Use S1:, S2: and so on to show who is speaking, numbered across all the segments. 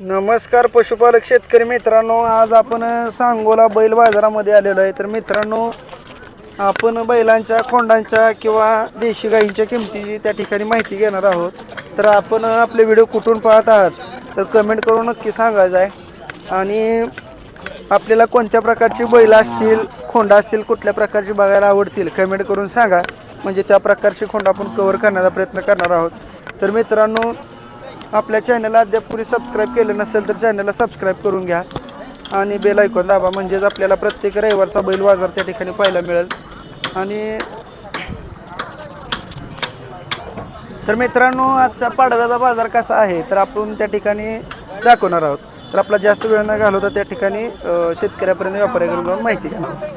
S1: नमस्कार पशुपालक शेतकरी मित्रांनो आज आपण सांगोला बैल बाजारामध्ये आलेलो आहे. तर मित्रांनो आपण बैलांच्या खोंडांच्या किंवा देशी गाईंच्या किमतीची त्या ठिकाणी माहिती घेणार आहोत. तर आपण आपले व्हिडिओ कुठून पाहत आहात तर कमेंट करून नक्की सांगायचं आहे आणि आपल्याला कोणत्या प्रकारची बैल असतील खोंडा असतील कुठल्या प्रकारची बघायला आवडतील कमेंट करून सांगा. म्हणजे त्या प्रकारची खोंडा आपण कव्हर करण्याचा प्रयत्न करणार आहोत. तर मित्रांनो आपल्या चॅनलला अद्याप पुढे सबस्क्राईब केलं नसेल तर चॅनलला सबस्क्राईब करून घ्या. आणि बेल ऐकून दाबा म्हणजेच आपल्याला प्रत्येक रविवारचा बैल बाजार त्या ठिकाणी पाहायला मिळेल. आणि तर मित्रांनो आजचा पाडव्याचा बाजार कसा आहे तर आपण त्या ठिकाणी दाखवणार आहोत. तर आपला जास्त वेळ न घालवता त्या ठिकाणी शेतकऱ्यापर्यंत व्यापाऱ्याकडून जाऊन माहिती घेणार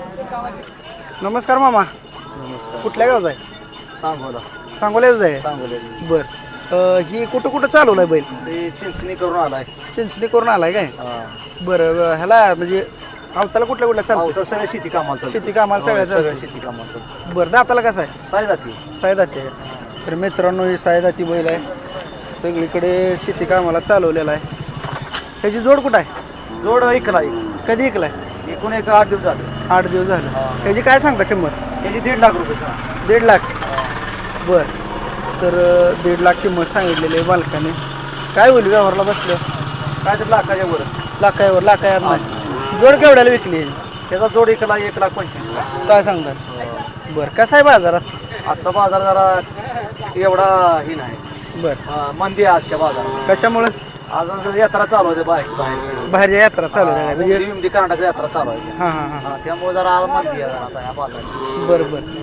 S1: नमस्कार मामा.
S2: नमस्कार.
S1: कुठल्या गावचा आहे?
S2: सांगोला.
S1: सांगोल्याच आहे?
S2: सांगोला
S1: बरं. अ, ही कुठं कुठं चालवलं आहे बैल?
S2: ते चिंचणी करून आलाय.
S1: चिंचणी करून आलाय काय?
S2: हा.
S1: बरं ह्याला म्हणजे अवताला कुठल्या कुठल्या चालतं
S2: तर सगळं शेती कामाला चालतं.
S1: शेती कामाला सगळ्या
S2: होय, सगळं
S1: चालतं.
S2: शेती कामाला चालतं.
S1: बरं दाताला कसं आहे?
S2: साय जाती
S1: सायदाती आहे. तर मित्रांनो ही सायदाती बैल आहे. सगळीकडे शेती कामाला चालवलेला आहे. ह्याची जोड कुठं आहे?
S2: जोड ऐकलाय
S1: कधी ऐकलाय
S2: एकूण एक आठ दिवस झाले.
S1: आठ दिवस झाले. ह्याची काय सांगता किंमत?
S2: त्याची दीड लाख रुपये सांग.
S1: दीड लाख. बरं. तर दीड लाख किंमत सांगितलेली आहे मालकाने. काय होईल व्यवहारला बसलं?
S2: काय तर लाखाच्या वरच.
S1: लाखावर लाखावर नाही जोड केवढ्याला विकली आहे?
S2: त्याचा जोड ऐकला एक लाख पंचवीस लाख.
S1: काय सांगतात बरं कसा आहे बाजारात
S2: आजचा? बाजार जरा एवढा ही नाही.
S1: बरं.
S2: हा, मंदी आहे आजच्या बाजारात.
S1: कशामुळे?
S2: आज आज यात्रा चालू होते बाहेर. बाहेर
S1: बाहेरच्या यात्रा चालू झाल्या म्हणजे
S2: कर्नाटक यात्रा चालू आहे
S1: हां हां हां.
S2: हा, त्यामुळे जरा आज मंदी आहे जरा आता या बाजारात.
S1: बरं बरं.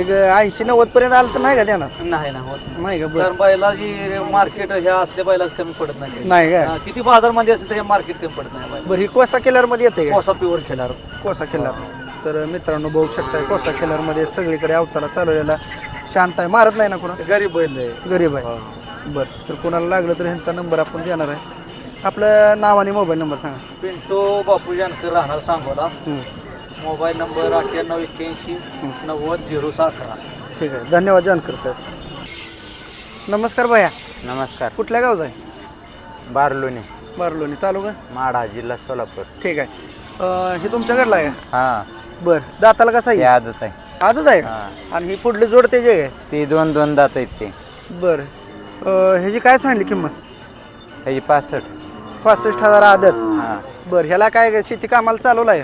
S1: एक ऐंशी नव्वद पर्यंत आलं तर नाही का देणार
S2: नाही ना होत
S1: नाही. का? बरं.
S2: कारण बैलाची मार्केट ह्या असल्या बैलाच कमी पडत नाही.
S1: नाही का?
S2: हा, किती बाजारमध्ये असेल तरी मार्केट कमी पडत नाही बैल.
S1: बरं ही कोसा केलरमध्ये येते का?
S2: कोसा प्युअर खेळणार
S1: कोसा केलर तर मित्रांनो बघू शकताय कोसा केलरमध्ये सगळीकडे अवताला चालवलेला शांत आहे. मारत नाही ना कुणा?
S2: गरीब बैल आहे.
S1: गरीब आहे. बरं तर कोणाला लागलं तर ह्यांचा नंबर आपण देणार आहे. आपलं नाव आणि मोबाईल नंबर सांगा.
S2: पिंटो बापू जानकर राहणार सांगोला.
S1: हं.
S2: मोबाईल नंबर अठ्ठ्याण्णव एक्क्याऐंशी नव्वद झिरो सहा अकरा
S1: ठीक आहे. धन्यवाद जानकर साहेब नमस्कार भैया.
S3: नमस्कार.
S1: कुठल्या गावचा आहे?
S3: बारलोणी.
S1: बारलोणी तालुका?
S3: माढा जिल्हा सोलापूर.
S1: ठीक आहे. अं, हे तुमच्याकडला आहे?
S3: हा.
S1: बरं. दाताला कसा
S3: ते
S1: आहे
S3: आदत आहे.
S1: आदत आहे? का?
S3: हा.
S1: आणि ही पुढली जोड त्याची आहे?
S3: ती दोन दोन दात आहेत ते.
S1: बरं. अं, ह्याची काय सांगली किंमत?
S3: ह्याची पासष्ट.
S1: पासष्ट हजार आदत.
S3: हा.
S1: बरं ह्याला काय शेती कामाला चालवलं आहे?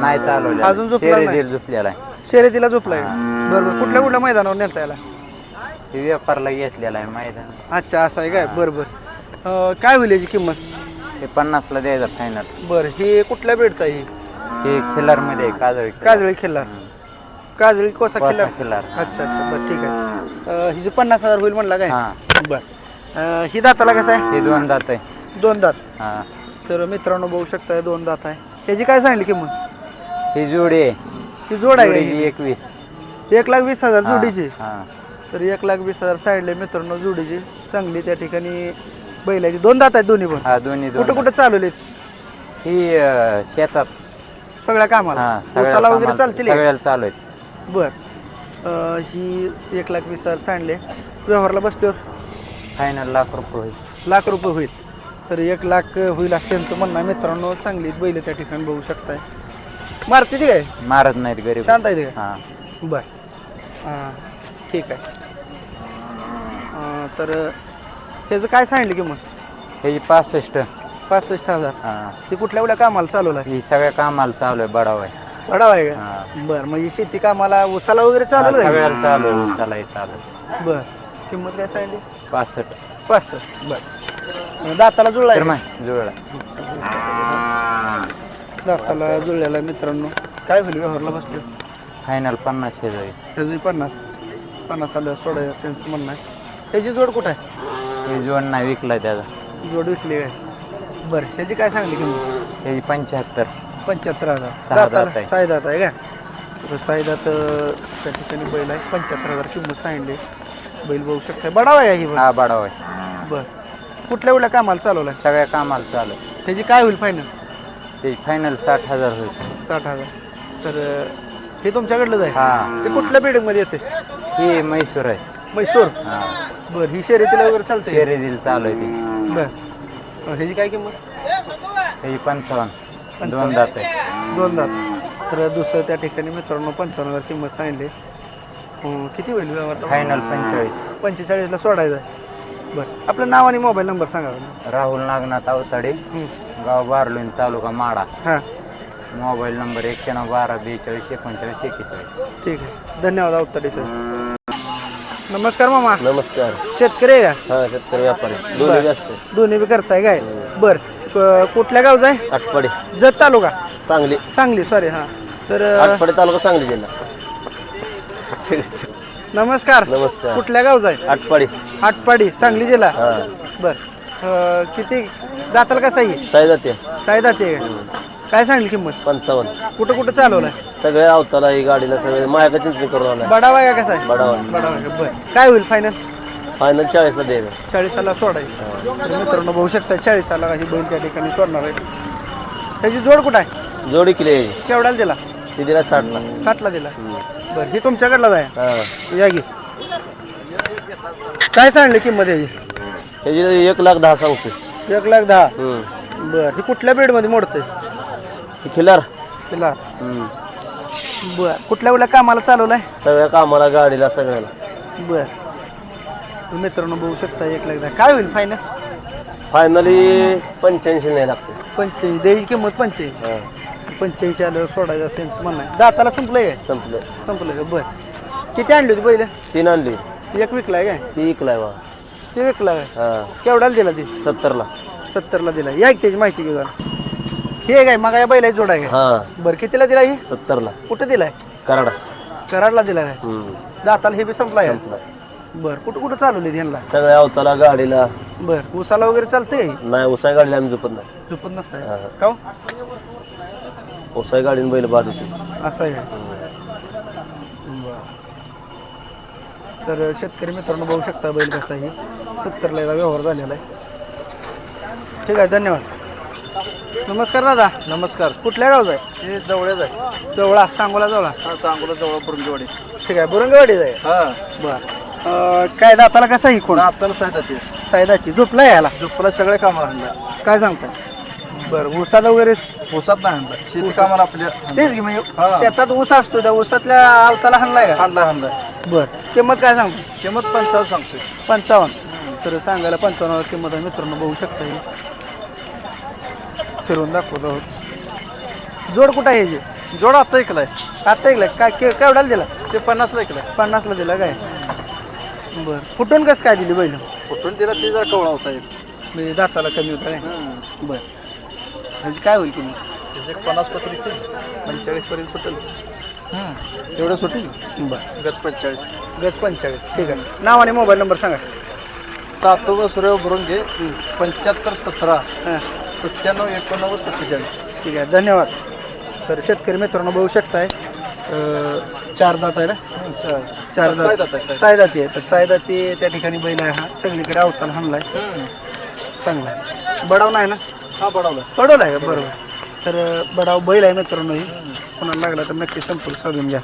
S3: नाही चालवले
S1: अजून झोपला नाही?
S3: झोपलेला आहे.
S1: शर्यतीला झोपलाय. बरं बरं. कुठल्या कुठल्या मैदानावर नेलता याला?
S3: ते व्यापारला घेतलेला आहे मैदान.
S1: अच्छा असं आहे काय? बरं बरं. अं, काय होईल याची किंमत?
S3: ते पन्नासला द्यायचं फायनल
S1: बरं हे कुठल्या बेडचं आहे ही?
S3: ते खिल्लारमध्ये आहे काजळी
S1: काजळी खिल्लार काजळी कोसा
S3: कोसा
S1: खिल्लार
S3: खिल्लार
S1: अच्छा अच्छा बरं ठीक आहे. अं, हिचं पन्नास हजार होईल म्हणला काय?
S3: हा.
S1: बरं. अं, ही दाताला कसं आहे?
S3: ते दोन दात आहे.
S1: दोन दात.
S3: हा.
S1: तर मित्रांनो बघू शकताय दोन दात आहे. ह्याची काय सांगली किंमत?
S3: ही जोडी आहे.
S1: ही जोड आहे
S3: जोडीची
S1: का
S3: एकवीस.
S1: ही? एक लाख वीस हजार जोडीची?
S3: हा.
S1: तर एक लाख वीस हजार सांगितले मित्रांनो जोडीची. चांगली त्या ठिकाणी बैल आहे. ती. दोन दात आहेत दोन्ही पण.
S3: हा दोन्ही दोन
S1: कुठं कुठं चालवलेत?
S3: ही अं, शेतात.
S1: सगळ्या कामाला?
S3: हा
S1: उसाला वगैरे
S3: कामाला-
S1: चालतील हे?
S3: सगळ्याला चालू आहेत.
S1: बर. अं, ही एक लाख वीस हजार सांडले व्यवहारला बसल्यावर?
S3: फायनल लाख रुपये होईल.
S1: लाख रुपये होईल. तर एक लाख होईल असं यांचं म्हणणं आहे. मित्रांनो चांगली बैल त्या ठिकाणी बघू शकताय. मारते ती काय?
S3: मारत नाहीत गरीब.
S1: शांत आहे
S3: हा.
S1: बर. ठीक आहे. अं, तर ह्याचं काय सांगितलं की मग
S3: ह्याची पासष्ट.
S1: पासष्ट हजार.
S3: हा.
S1: ते कुठल्या कुठल्या कामाला चालवलं
S3: ही सगळ्या कामाला चालू आहे बडाव आहे
S1: वडाव आहे का?
S3: हा.
S1: बरं म्हणजे शेती कामाला उसाला वगैरे
S3: हा,
S1: चालवलं आहे?
S3: सगळ्याला चालू आहे उसालाही चालू आहे.
S1: बर. किंमत काय सांगितली?
S3: पासष्ट.
S1: पासष्ट बर. दाताला जुळला
S3: तर
S1: आहे
S3: माहिती जुळला.
S1: दाताला जुळलेला मित्रांनो. काय होईल व्यवहारला बसले?
S3: फायनल पन्नास हे जाईल
S1: ह्याची पन्नास. पन्नास आलं सोडायचं सेन्स म्हणणं आहे. ह्याची जोड कुठं आहे?
S3: हे जोड नाही विकला त्याचा.
S1: जोड विकली आहे. बरं ह्याची काय सांगली किंमत?
S3: ह्याची पंच्याहत्तर.
S1: पंच्याहत्तर हजार.
S3: सहा दात
S1: दाताला?
S3: आहे.
S1: साई दात आहे का? तर साई दात अं, त्या ठिकाणी बैल आहे. पंच्याहत्तर हजार किंमत सांगितली. बैल बघू शकता बडावा आहे ही बैल
S3: हा बडाव आहे.
S1: बरं. कुठल्या कुठल्या कामाला चालवलं
S3: सगळ्या कामाला चालू
S1: त्याची काय होईल फायनल
S3: त्याची फायनल साठ हजार होईल.
S1: साठ हजार. तर अं, हे तुमच्याकडलंच आहे?
S3: हा.
S1: ते कुठल्या बिल्डिंगमध्ये येते?
S3: ही म्हैसूर आहे.
S1: म्हैसूर?
S3: हा.
S1: बरं ही शर्यतीला वगैरे चालते
S3: शर्यतीला चालू आहे ती.
S1: बरं. ह्याची काय किंमत?
S3: त्याची पंचावन्न. दोन दात आहे.
S1: दोन दात. तर दुसरं त्या ठिकाणी मित्रांनो पंचावन्न हजार किंमत सांगली अं, किती होईल व्यवहार?
S3: फायनल पंचेचाळीस.
S1: पंचेचाळीसला सोडायचं आहे. बरं. आपलं नाव आणि मोबाईल नंबर सांगा.
S3: राहुल नागनाथ अवताडे.
S1: हं.
S3: गाव बारलोईन तालुका माडा.
S1: हां.
S3: मोबाईल नंबर एक्क्याण्णव बारा बेचाळीस एकोणचाळीस एक्केचाळीस.
S1: ठीक आहे. धन्यवाद अवताडे सर. नमस्कार मामा.
S4: नमस्कार.
S1: शेतकरी आहे का?
S4: हा शेतकरी व्यापारी. दोन्ही जास्त
S1: दोन्ही बी करताय काय? बरं. क- कुठल्या गावचा आहे?
S4: आटपाडी.
S1: जत तालुका?
S4: सांगली.
S1: सांगली सॉरी हां. तर अं,
S4: आटपाडी तालुका सांगली जिल्हा.
S1: नमस्कार.
S4: नमस्कार.
S1: कुठल्या गावचा आहे?
S4: आटपाडी.
S1: आटपाडी सांगली जिल्हा.
S4: हा.
S1: बर. अं, किती दाताल कसा आहे
S4: साई जाते
S1: साई दाते. काय सांगली किंमत?
S4: पंचावन्न.
S1: कुठं कुठं चालवलाय?
S4: सगळे अवताला ही गाडीला सगळे मायाका चिंचणी करून आला
S1: बडावा का कसा आहे
S4: बडावा.
S1: बडावा का बर. काय होईल फायनल
S4: फायनल चाळीसला द्यायला
S1: चाळीसाला सोडायचं तर मित्रांनो बघू शकता चाळीसाला काही बैल त्या ठिकाणी सोडणार आहे. त्याची जोड कुठं आहे?
S4: जोडी आहे
S1: केवढ्याला दिला?
S4: ती दिला साठला.
S1: साठला दिला. बरं ही तुमच्याकडलाच आहे
S4: हा.
S1: या की. काय सांगली किंमत याची?
S4: ह्याची एक लाख दहा सांगतो
S1: एक लाख दहा. बरं ही कुठल्या बेडमध्ये मोडते
S4: ही खिलार.
S1: तिला. बर कुठल्या कुठल्या कामाला चालवलाय?
S4: सगळ्या कामाला गाडीला सगळ्याला.
S1: बर. मित्रांनो बघू शकता एक लाख दहा. काय होईल फायनल
S4: फायनली पंच्याऐंशी नाही लागते.
S1: पंच्याऐंशी द्यायची किंमत पंच्याऐंशी
S4: हा.
S1: पंच्याऐंशी आलं सोडायचं सेन्स म्हणणं आहे. दाताला संपलंय काय?
S4: संपलं
S1: संपलं का? बर. किती आणली होती पहिले?
S4: तीन आणली.
S1: एक विकलाय काय?
S4: ती इकलाय बा.
S1: ते विकला? काय
S4: हा.
S1: केवढ्याला दिला ती?
S4: सत्तरला.
S1: सत्तरला दिला. या की त्याची माहिती घेऊ हे काय मग या बैला जोडा काय
S4: हा.
S1: बरं कितीला दिला ही?
S4: सत्तरला.
S1: कुठं दिलाय?
S4: कराडा.
S1: कराडला दिला काय?
S4: हम्म.
S1: दाताला हे बी संपलाय
S4: संपला.
S1: बरं कुठं कुठं चालवली ह्यांना?
S4: सगळ्या अवताला गाडीला.
S1: बरं उसाला वगैरे चालतंय
S4: नाही उसाय गाडीला आम्ही झोपत नाही.
S1: झोपत नसताय.
S4: हा.
S1: का हो?
S4: उसाय गाडीने बैल बाद होते.
S1: असं आहे? तर शेतकरी मित्रांनो बघू शकता बैल कसा आहे. सत्तरला याचा व्यवहार झालेला आहे. ठीक आहे धन्यवाद. नमस्कार दादा.
S2: नमस्कार.
S1: कुठल्या गावचा आहे?
S2: हे जवळच आहे.
S1: जवळा सांगोला जवळा.
S2: हा सांगोला जवळ पुरंगीवाडी
S1: ठीक आहे बुरंगवाडीचा आहे.
S2: हा.
S1: बर. काय दाताला कसा ही कोण?
S2: आता सांगतात ते.
S1: सायदाची झोपला याला?
S2: झोपला सगळे कामाला आणलं
S1: काय सांगताय? बरं ऊसाचा वगैरे?
S2: ऊसात नाही आणलं शेती कामाला आपल्या
S1: तेच की म्हणजे
S2: हा.
S1: शेतात ऊस असतो त्या ऊसातल्या आवताला हाणलाय का?
S2: आणला आणला
S1: बर. किंमत काय सांगतो
S2: किंमत पंचावन्न सांगतोय.
S1: पंचावन्न. तर सांगायला पंचावन्न किंमत आहे मित्रांनो बघू शकता हे फिरून दाखवतो आहोत. जोड कुठं आहे हे
S2: जोड आता ऐकलाय.
S1: आता ऐकलं काय के- केवढ्याला दिला?
S2: ते पन्नासला ऐकलाय.
S1: पन्नासला दिला काय? बर. फुटून कसं काय दिली बैल?
S2: कुठून दिला ते जरा कवळा होता एक.
S1: म्हणजे दाताला कमी होता काय? बर. ह्याची काय होईल किंमत?
S2: त्याचे पन्नास पत्र इथे
S1: पंचेचाळीस पर्यंत सुटेल.
S2: एवढं सुटेल?
S1: बर.
S2: गज पंचेचाळीस.
S1: गज पंचेचाळीस. ठीक आहे. नाव आणि मोबाईल नंबर सांगा.
S2: तातोबा सूर्य भरून घे पंच्याहत्तर सतरा सत्त्याण्णव एकोणनव्वद सत्तेचाळीस.
S1: ठीक आहे धन्यवाद. तर शेतकरी मित्रांनो बघू शकताय अं, चार दात आहे ना? चार. दात.
S2: आहे, साय.
S1: सायदाती आहे. तर सायदाती त्या ठिकाणी बैल आहे हा. सगळीकडे अवताल हाणलाय. चांगला आहे. बडाव नाही ना?
S2: हा बडवला
S1: बडवला आहे का? बरोबर. तर अं, बडाव बैल आहे मित्रांनो ही. कोणाला लागला तर नक्की संपर्क साधून घ्या.